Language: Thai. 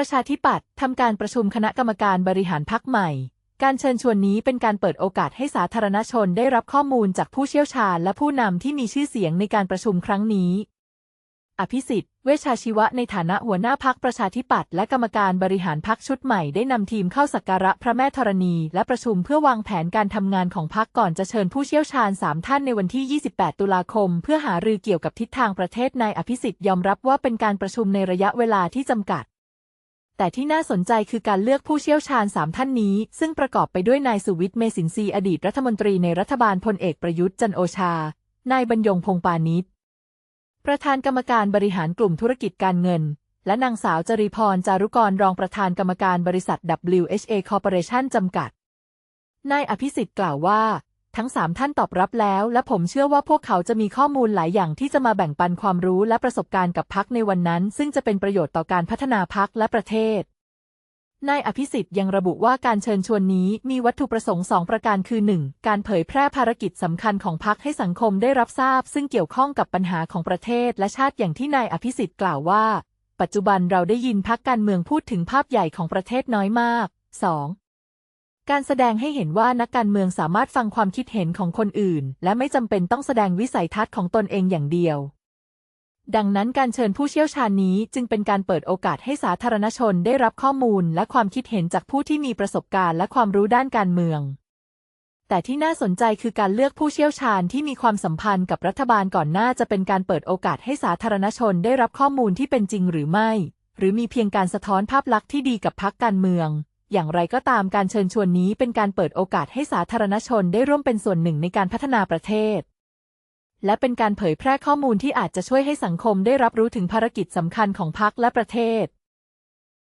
ประชาธิปัตย์ทำการประชุมคณะกรรมการบริหารพักใหม่ การเชิญชวนนี้เป็นการเปิดโอกาสให้สาธารณชนได้รับข้อมูลจากผู้เชี่ยวชาญและผู้นำที่มีชื่อเสียงในการประชุมครั้งนี้ อภิสิทธิ์ เวชาชีวะในฐานะหัวหน้าพักประชาธิปัตย์และกรรมการบริหารพักชุดใหม่ได้นำทีมเข้าสักการะพระแม่ธรณี และประชุมเพื่อวางแผนการทำงานของพักก่อนจะเชิญผู้เชี่ยวชาญ 3 ท่านในวันที่ 28 ตุลาคม เพื่อหารือเกี่ยวกับทิศทางประเทศนายอภิสิทธิ์ยอมรับว่าเป็นการประชุมในระยะเวลาที่จำกัด แต่ที่น่าสนใจคือการเลือกผู้เชี่ยวชาญ3ท่านนี้ ซึ่งประกอบไปด้วยนายสุวิทย์เมสินทรีอดีตรัฐมนตรีในรัฐบาลพลเอกประยุทธ์จันโอชา นายบรรยงพงปานิชประธานกรรมการบริหารกลุ่มธุรกิจการเงิน และนางสาวจริพรจารุกรรองประธานกรรมการบริษัท WHA Corporation จำกัด นายอภิสิทธิ์กล่าวว่า ทั้งสามท่านตอบรับแล้ว และผมเชื่อว่าพวกเขาจะมีข้อมูลหลายอย่างที่จะมาแบ่งปันความรู้และประสบการณ์กับพักในวันนั้น ซึ่งจะเป็นประโยชน์ต่อการพัฒนาพักและประเทศนายอภิสิทธิ์ยังระบุว่าการเชิญชวนนี้มีวัตถุประสงค์สองประการคือ 1. การเผยแพร่ภารกิจสำคัญของพรรคให้สังคมได้รับทราบ ซึ่งเกี่ยวข้องกับปัญหาของประเทศและชาติอย่างที่นายอภิสิทธิ์กล่าวว่า ปัจจุบันเราได้ยินพรรคการเมืองพูดถึงภาพใหญ่ของประเทศน้อยมาก 2. การแสดงให้เห็นว่านักการเมืองสามารถฟังความคิดเห็นของคนอื่น และไม่จำเป็นต้องแสดงวิสัยทัศน์ของตนเองอย่างเดียว ดังนั้นการเชิญผู้เชี่ยวชาญนี้จึงเป็นการเปิดโอกาสให้สาธารณชนได้รับข้อมูลและความคิดเห็นจากผู้ที่มีประสบการณ์และความรู้ด้านการเมือง แต่ที่น่าสนใจคือการเลือกผู้เชี่ยวชาญที่มีความสัมพันธ์กับรัฐบาลก่อนหน้าจะเป็นการเปิดโอกาสให้สาธารณชนได้รับข้อมูลที่เป็นจริงหรือไม่ หรือมีเพียงการสะท้อนภาพลักษณ์ที่ดีกับพรรคการเมือง อย่างไรก็ตามการเชิญชวนนี้เป็นการเปิดโอกาสให้สาธารณชนได้ร่วมเป็นส่วนหนึ่งในการพัฒนาประเทศ และเป็นการเผยแพร่ข้อมูลที่อาจจะช่วยให้สังคมได้รับรู้ถึงภารกิจสำคัญของพรรคและประเทศ